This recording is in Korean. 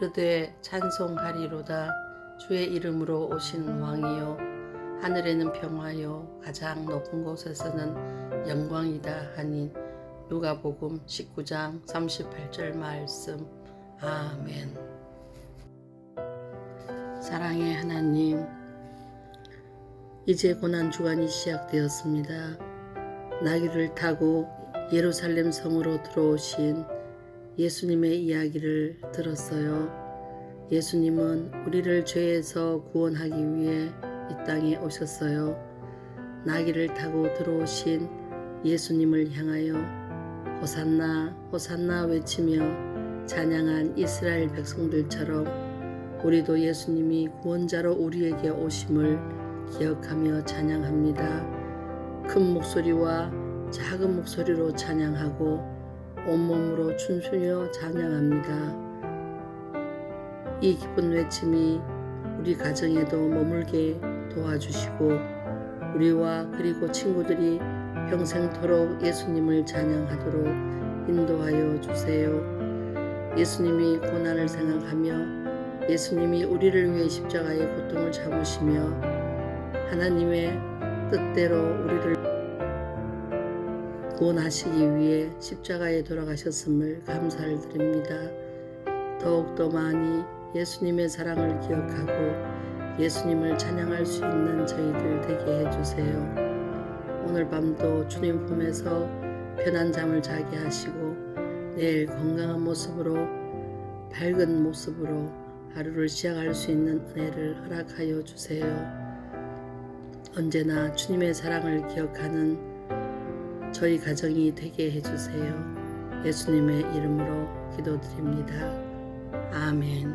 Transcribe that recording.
이르되 찬송하리로다. 주의 이름으로 오신 왕이요 하늘에는 평화요 가장 높은 곳에서는 영광이다 하니 누가복음 19장 38절 말씀. 아멘. 사랑의 하나님 이제 고난 주간이 시작되었습니다. 나귀를 타고 예루살렘 성으로 들어오신 예수님의 이야기를 들었어요. 예수님은 우리를 죄에서 구원하기 위해 이 땅에 오셨어요. 나귀를 타고 들어오신 예수님을 향하여 호산나 호산나 외치며 찬양한 이스라엘 백성들처럼 우리도 예수님이 구원자로 우리에게 오심을 기억하며 찬양합니다. 큰 목소리와 작은 목소리로 찬양하고 온몸으로 춤추며 찬양합니다. 이 기쁜 외침이 우리 가정에도 머물게 도와주시고 우리와 그리고 친구들이 평생토록 예수님을 찬양하도록 인도하여 주세요. 예수님이 고난을 생각하며 예수님이 우리를 위해 십자가의 고통을 참으시며 하나님의 뜻대로 우리를 구원하시기 위해 십자가에 돌아가셨음을 감사를 드립니다. 더욱더 많이 예수님의 사랑을 기억하고 예수님을 찬양할 수 있는 저희들 되게 해주세요. 오늘 밤도 주님 품에서 편한 잠을 자게 하시고 내일 건강한 모습으로 밝은 모습으로 하루를 시작할 수 있는 은혜를 허락하여 주세요. 언제나 주님의 사랑을 기억하는 저희 가정이 되게 해주세요. 예수님의 이름으로 기도드립니다. 아멘.